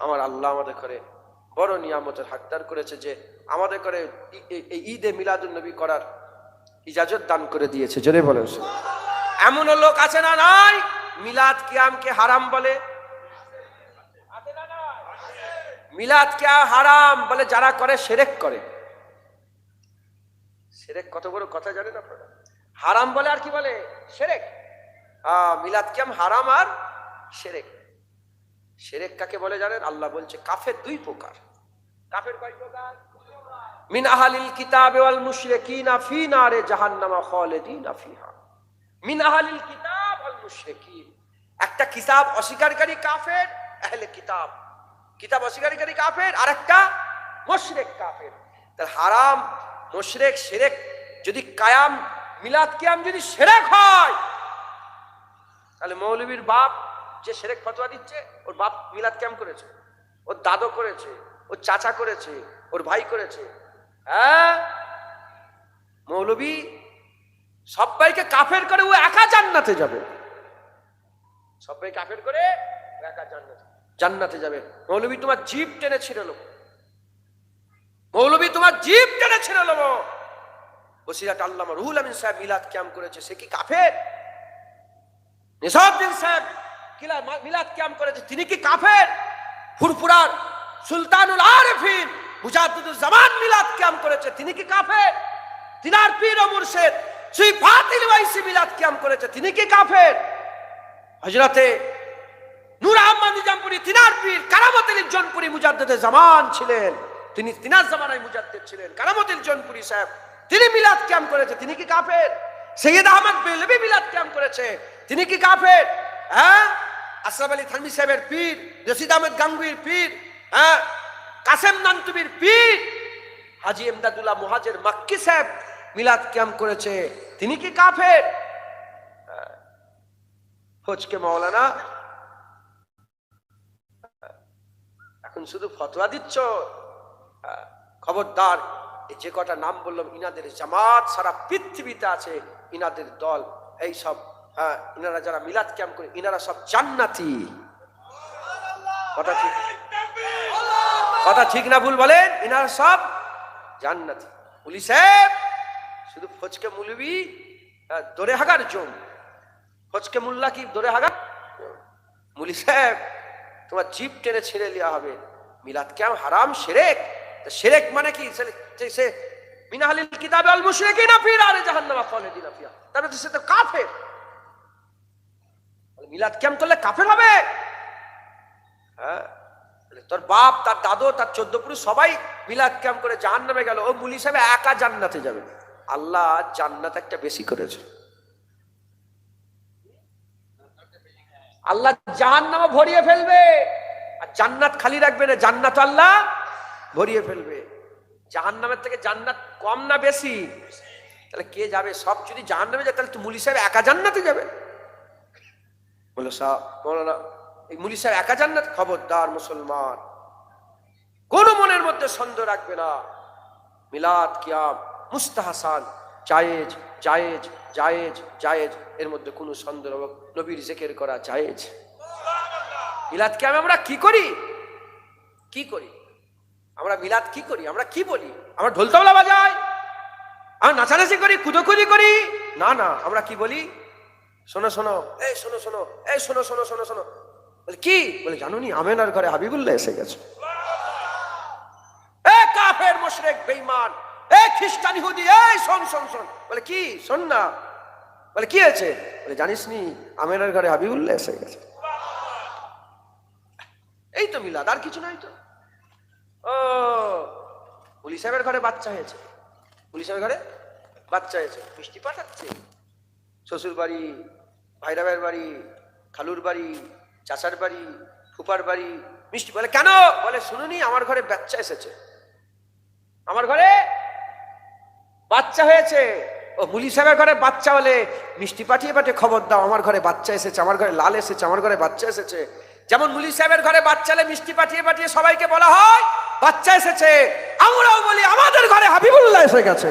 আমার আল্লাহ আমাদের করে বড় নিয়ামতের হাকদার করেছে যে আমাদের করে এই- ঈদে মিলাদুল নবী করার ইজাজত দান করে দিয়েছে। জোরে বলেন। এমনও লোক আছে না নাই? মিলাদ কিয়ামকে হারাম বলে? মিলাদ কে হারাম বলে যারা করে, সেরেক করে। সেরেক কত বড় কথা জানেন আপনারা? হারাম বলে আর কি বলে? সেরেক। মিলাদ কিয়াম হারাম আর সেরেক। সেরেক কাকে বলে জানেন? আল্লাহ বলছে, কাফের দুই প্রকার। কাফের কয় প্রকার? মিন আহালিল কিতাবে ওয়াল মুশরিকিনা ফি নারে জাহান্নামা খালিদিনা ফিহা। মিন আহালিল কিতাব ওয়াল মুশরিকিন। একটা কিতাব অস্বীকারী কাফের, আহলে কিতাব। কিতাব অস্বীকারী কাফের আর একটা মুশরিক কাফের। তাহলে হারাম, মুশরিক শিরক যদি কায়াম, মিলাদ কিয়াম যদি শিরক হয়, তাহলে মৌলবীর বাপ যে সেরেক ফতোয়া দিচ্ছে, ওর বাপ মিলাদ ক্যাম্প করেছে, ওর দাদো করেছে, ওর চাচা করেছে, ওর ভাই করেছে। হ্যাঁ? মৌলবী, সবাইকে কাফের করে ও একা জান্নাতে যাবে। সবাই কাফের করে একা জান্নাতে জান্নাতে যাবে। মৌলবী, তোমার জিপ টেনে ছিল লোক মৌলবী, তোমার জিপ টেনে ছিল লোক বসিরাট আল্লামা রুহুল আমিন সাহেব মিলাদ ক্যাম করেছে, সে কি কাফের? নিসাবুদ্দিন সাহেব কিলা মিলাদ ক্যাম্প করেছে তিনি কি কাফের? ফুরফুরার সুলতানুল আরেফিন মুজাদ্দুদুল জামান মিলাদ ক্যাম্প করেছে, তিনি কি কাফের? তিনার পীর ও মুর্শেদ শ্রী ফাতিল ওয়াইসি মিলাদ ক্যাম্প করেছে, তিনি কি কাফের? হযরতে নূর আহমদ নিজামপুরি তিনার পীর কারামতুল জনপুরি মুজাদ্দেদে জামান ছিলেন। তিনি তিনার জামানায় মুজাদ্দেদ ছিলেন কারামতুল জনপুরি সাহেব, তিনি মিলাদ ক্যাম্প করেছে, তিনি কি কাফের? সৈয়দ আহমদ বেলবি মিলাদ ক্যাম্প করেছে, তিনি কি কাফের? হ্যাঁ? আশরাফ আলী থানভি সাহেবের পীর, রশিদ আহমেদ গাঙ্গুইর পীর হ্যাঁ? কাসেম নান্তুবির পীর। হাজি এমদাদুল্লাহ মুহাজের মাক্কি সাহেব মিলাদ ক্যাম্প করেছে। তিনি কি কাফের? হ্যাঁ। ফজকে মাওলানা। এখন শুধু ফতোয়া দিচ্ছ। খবরদার, এই যে কটা নাম বললাম, ইনাদের জামাত সারা পৃথিবীতে আছে, ইনাদের দল, এই সব হ্যাঁ ইনারা যারা মিলাদ ক্যাম্প করে, ইনারা সব জান্নাতি। কথা ঠিক? কথা ঠিক না ভুল বলেন? ইনারা সব জান্নাতি। পুলিশ সাহেব শুধু ফজকে মুলবি দরে হাগার জম ফজকে মুল্লা কি দরে হাগার? মুলি সাহেব তোমার জিপ টেনে ছেড়ে দেওয়া হবে। মিলাদ কেম হারাম সেরেক। সেরেক মানে কি? সে- মিনাহালিল কিতাবে আল মুশরিকিনা ফি নারে জাহান্নামা খালিদিনা ফিহা। তবে তো সে তো কাফের। মিলাদ কেম করলে কাফের হবে? হ্যাঁ? তোর বাপ, তার দাদু, তার চোদ্দ পুরুষ সবাই মিলাদ ক্যাম করে জাহান্নামে গেল। ও মুলি সাহেব একা জান্নাতে যাবে। আল্লাহ জান্নাত একটা বেশি করেছে। আল্লাহ জাহান্নামা ভরিয়ে ফেলবে। আর জান্নাত খালি রাখবে না, জান্নাত আল্লাহ ভরিয়ে ফেলবে। জাহান্নামের থেকে জান্নাত কম না বেশি? তাহলে কে যাবে? সব যদি জাহান্নামে যায়, তাহলে মুলি সাহেব একা জান্নাতে যাবে। বলে সাহ মৌলানা মুলি সাহেব একা জান্নাত খবরদার মুসলমান। কোন মনের মধ্যে সন্দেহ রাখবে না। মিলাদ, কিয়াম, মুস্তাহাসান, জায়েজ জায়েজ জায়েজ জায়েজ, এর মধ্যে কোনো সন্দেহ। নবীর জেকের করা জায়েজ। মিলাদ, কিয়াম আমরা কি করি? কি করি? আমরা মিলাদ কি করি? আমরা কি বলি? আমরা ঢোল তবলা বাজাই? আমরা নাচানাচি করি, কুদোকুদি করি? না না, আমরা কি বলি? শোনো শোনো, এই শোনো শোনো, এই শোনো শোনো শোনো শোনো। বলে, কি? বলে জানো নি আমেনার ঘরে হাবিবুল্লাহ এসে গেছে। এ কাফের, মুশরিক, বেঈমান, এ খ্রিস্টান, ইহুদি, এই শোন শোন শোন। বলে, কি? শোন না। বলে, কি হয়েছে? বলে জানিস নি আমেনার ঘরে হাবিবুল্লাহ এসে গেছে। এই তো মিলাদ, আর কিছু নাই তো। ও, পুলিশ সাহেবের ঘরে বাচ্চা হয়েছে। পুলিশ সাহেবের ঘরে বাচ্চা হয়েছে। মিষ্টি পাঠাচ্ছে। শ্বশুর বাড়ি ভাইরাবের বাড়ি, খালুর বাড়ি, চাচার বাড়ি ফুপার বাড়ি, মিষ্টি বলে, কেন? বলে, শুনুনি, আমার ঘরে বাচ্চা এসেছে। আমার ঘরে বাচ্চা হয়েছে। ও মুলি সাহেবের ঘরে বাচ্চা হলে মিষ্টি পাঠিয়ে পাঠিয়ে খবর দাও, আমার ঘরে বাচ্চা এসেছে, আমার ঘরে লাল এসেছে, আমার ঘরে বাচ্চা এসেছে। যেমন মুলি সাহেবের ঘরে বাচ্চা হলে মিষ্টি পাঠিয়ে পাঠিয়ে সবাইকে বলা হয়, বাচ্চা এসেছে। আমরাও বলি, আমাদের ঘরে হাবিবুল্লাহ এসে গেছে।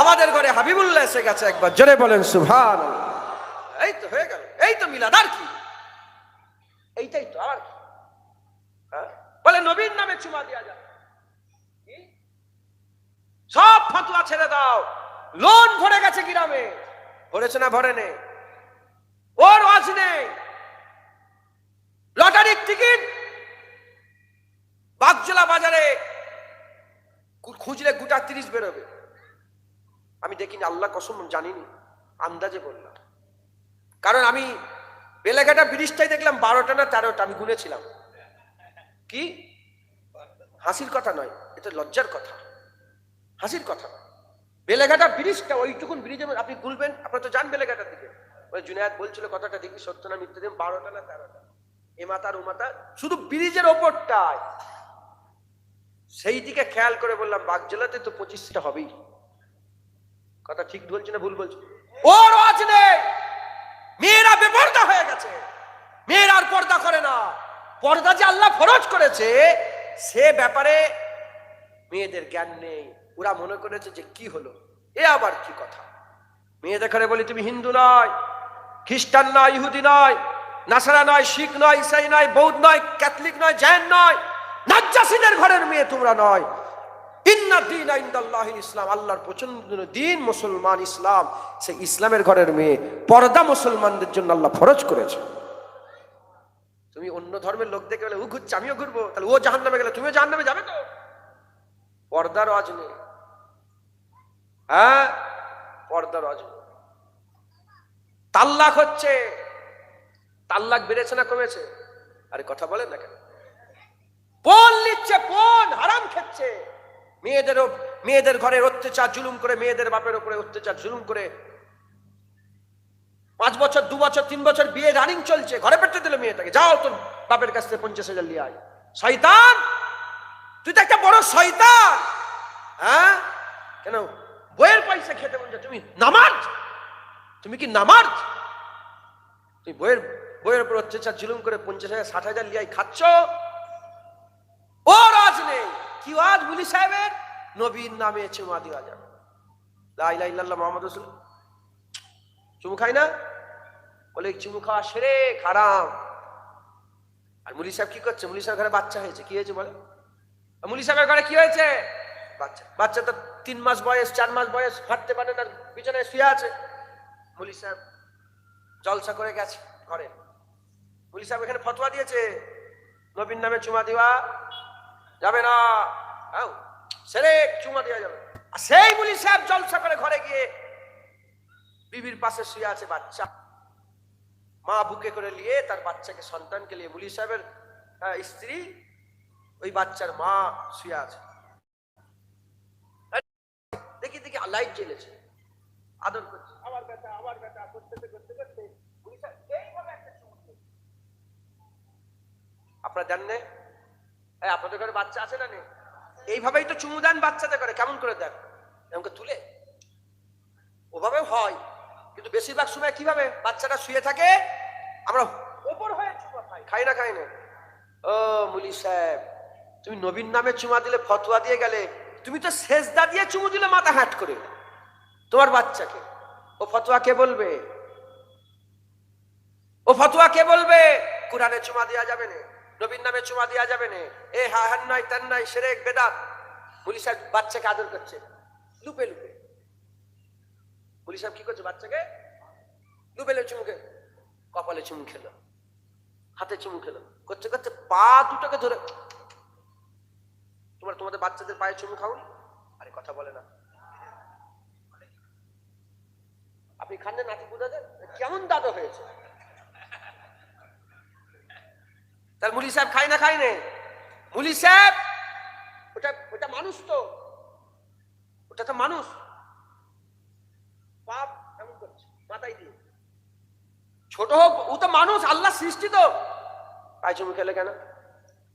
আমাদের ঘরে হাবিবুল্লাহ এসে গেছে একবার। জোরে বলেন সুভান এই তো হয়ে গেল, এই তো মিলাদ, আর কি? এইটাই তো, আর কি? হ্যাঁ? বলে, নবীর নামে চুমা দেওয়া যাবে। সব ফতুয়া ছেড়ে দাও। লোন ভরে গেছে গ্রামে। ভরেছে না ভরে নেই। ওর ওয়াজ নেই। লটারির টিকিট। বাগজোলা বাজারে খুঁজলে গোটা তিরিশ বেরোবে। আমি দেখিনি, আল্লাহ কসম জানিনি, আন্দাজে বললাম। কারণ আমি বেলেঘাটা ব্রিজটাই দেখলাম, বারোটা না তেরোটা, আমি গুনেছিলাম। কি? হাসির কথা নয়, এটা লজ্জার কথা। হাসির কথা। নয় বেলেঘাটা ব্রিজটা, ওইটুকুন ব্রিজে আপনি গুনবেন, আপনার তো যান বেলেঘাটার দিকে। ওই জুনায়াত বলছিল, কথাটা দেখি, সত্য না মিথ্যে দিন, বারোটা না তেরোটা। এ মাতার ও মাতা শুধু ব্রিজের ওপরটায় সেই দিকে খেয়াল করে বললাম, বাগজেলাতে তো পঁচিশটা হবেই। কথা ঠিক বলছি না ভুল বলছি? ওর আজ নেই। মেয়েরা বেপর্দা হয়ে গেছে। মেয়েরা আর পর্দা করে না। পর্দা যে আল্লাহ ফরজ করেছে, সে ব্যাপারে মেয়েদের জ্ঞান নেই। ওরা মনে করেছে যে কি হলো? এ আবার কি কথা? মেয়েদের ঘরে বলি, তুমি হিন্দু নয়, খ্রিস্টান নয়, ইহুদি নয়, নাসারা নয়, শিখ নয়, ইসাই নয়, বৌদ্ধ নয়, ক্যাথলিক নয়, জৈন নয়, নাজ্জাসীদের ঘরের মেয়ে তোমরা নয়। ইসলাম, আল্লাহর প্রচণ্ড দিন মুসলমান ইসলাম। সে ইসলামের ঘরের মেয়ে পর্দা মুসলমানদের জন্য আল্লাহ ফরজ করেছে। তুমি অন্য ধর্মের লোক দেখে বলে ও ঘুরছে, আমিও ঘুরবো। তাহলে ও জাহান নামে গেলে, তুমিও জাহান নামে যাবে তো? পর্দার অজ নেই। হ্যাঁ? পর্দার নেই। তাল্লাক হচ্ছে। তাল্লাক বেড়েছে না কমেছে? আরে কথা বলেন না কেন? পণ নিচ্ছে, পণ, হারাম খাচ্ছে। মেয়েদেরও মেয়েদের ঘরের অত্যাচার জুলুম করে, মেয়েদের বাপের উপরে অত্যাচার জুলুম করে। পাঁচ বছর, দু বছর, তিন বছর বিয়ে রানিং চলছে। ঘরে পেটে দিল মেয়েটাকে। যাও তোর বাপের কাছ থেকে পঞ্চাশ হাজার লিয়ে আয়। শয়তান! তুই তো একটা বড় শয়তান! হ্যাঁ? কেন? বইয়ের পয়সা খেতে যায় তুমি নামাজ? তুমি কি নামাজ? তুমি বইয়ের বইয়ের উপর অত্যাচার জুলুম করে পঞ্চাশ হাজার, ষাট হাজার লিয়াই খাচ্ছ? ও রাজ নেই। কি আজ বুলি সাহেবের? নবীর নামে চুমা দেওয়া যাবে। লাই লাই লাল্লাহ মোহাম্মদ রসুল। চুমু খাই না? বলে, চুমু খাওয়া সেরে খারাম আর মুলি সাহেব কি করছে? মুলি সাহেব ঘরে বাচ্চা হয়েছে, কি হয়েছে বলে? মুলি সাহেবের ঘরে কি হয়েছে? বাচ্চা। বাচ্চা তো তিন মাস বয়স, চার মাস বয়স, হাঁটতে পারে না বিছানায় শুয়ে আছে। মুলি সাহেব জলসা করে গেছে ঘরে। মুলি সাহেব এখানে ফতোয়া দিয়েছে নবীন নামে চুমা দেওয়া যাবে না। সেরে চুমা দেওয়া যাবে। আর সেই মুলি সাহেব জলসা করে ঘরে গিয়ে বিবির পাশে শুয়ে আছে বাচ্চা। মা বুকে করে নিয়ে তার বাচ্চাকে সন্তানকে নিয়ে মুলি সাহেবের স্ত্রী ওই বাচ্চার মা শুয়ে আছে। দেখি দেখি লাইট জ্বেলেছে। আদর করছে। আবার বেটা আবার বেটা করতে করতে করতে। আপনারা এই আপনাদের ঘরে বাচ্চা আছে না নেই? এইভাবেই তো চুমু দেন বাচ্চাদের করে কেমন করে দেন? এমনকে তুলে? ওভাবে হয়, কিন্তু বেশিরভাগ সময় কীভাবে? বাচ্চাটা শুয়ে থাকে, আমরা ওপর হয়ে চুমা খাই না খাই না। ও মুলি সাহেব, তুমি নবীন নামে চুমা দিলে, ফতোয়া দিয়ে গেলে, তুমি তো সেজদা দিয়ে চুমু দিলে মাথা হ্যাট করে। তোমার বাচ্চাকে। ও ফতোয়া কে বলবে? ও ফতোয়া কে বলবে? কোরআনে চুমা দেওয়া যাবে না। নবীন নামে চুমা দেওয়া যাবে না। এ হা হান নাই তান নাই, সেরেক, বেদাত। মুলি সাহেব বাচ্চাকে আদর করছে। লুপে লুপে। মুলি সাহেব কি করছে বাচ্চাকে? লুপেলে চুমুকে কপালে চুমু খেলো। হাতে চুমু খেলো। করতে করতে পা দুটোকে ধরে তোমার তোমাদের বাচ্চাদের পায়ে চুমু খাও আরে কথা বলে না। আপনি খান না নাতি বুঝাতে কেমন দাদা হয়েছে? তার মুলি সাহেব খাই না খাই নে? মুলি সাহেব, ওটা ওটা মানুষ তো। ওটা তো মানুষ। পাপ এমন করছে, মাথায় দিয়ে। ছোট হোক, ও তো মানুষ, আল্লাহ সৃষ্টি তো। পায়ে চুমু খেলে কেন?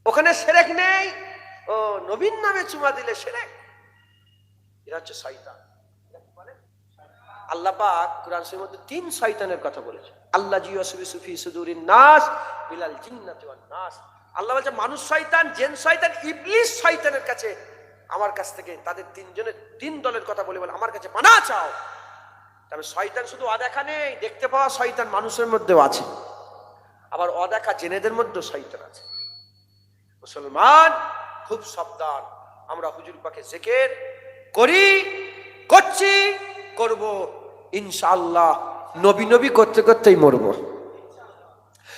ওখানে সেরেক নেই। ও নবীন নামে চুমা দিলে সেরেক। এরা হচ্ছে শয়তান। আল্লাহ পাক কোরআন মধ্যে তিন শয়তানের কথা বলেছে আল্লাহ সুফি সুদুরিন নাস, বিলাল জিন্নাতি নাস। আল্লাহ বলছে, মানুষ শয়তান, জেন শয়তান, ইবলিস শয়তানের কাছে আমার কাছ থেকে তাদের তিনজনের, তিন দলের কথা বলে বলে, আমার কাছে পানা চাও। তবে শয়তান শুধু অদেখা নেই, দেখতে পাওয়া শয়তান মানুষের মধ্যেও আছে। আবার অদেখা জেনেদের মধ্যে শয়তান আছে। মুসলমান, খুব সাবধান। আমরা হুজুর পাকে জেকের করি, করছি, করব, ইনশাআল্লাহ। নবী নবী করতে করতেই মরবো।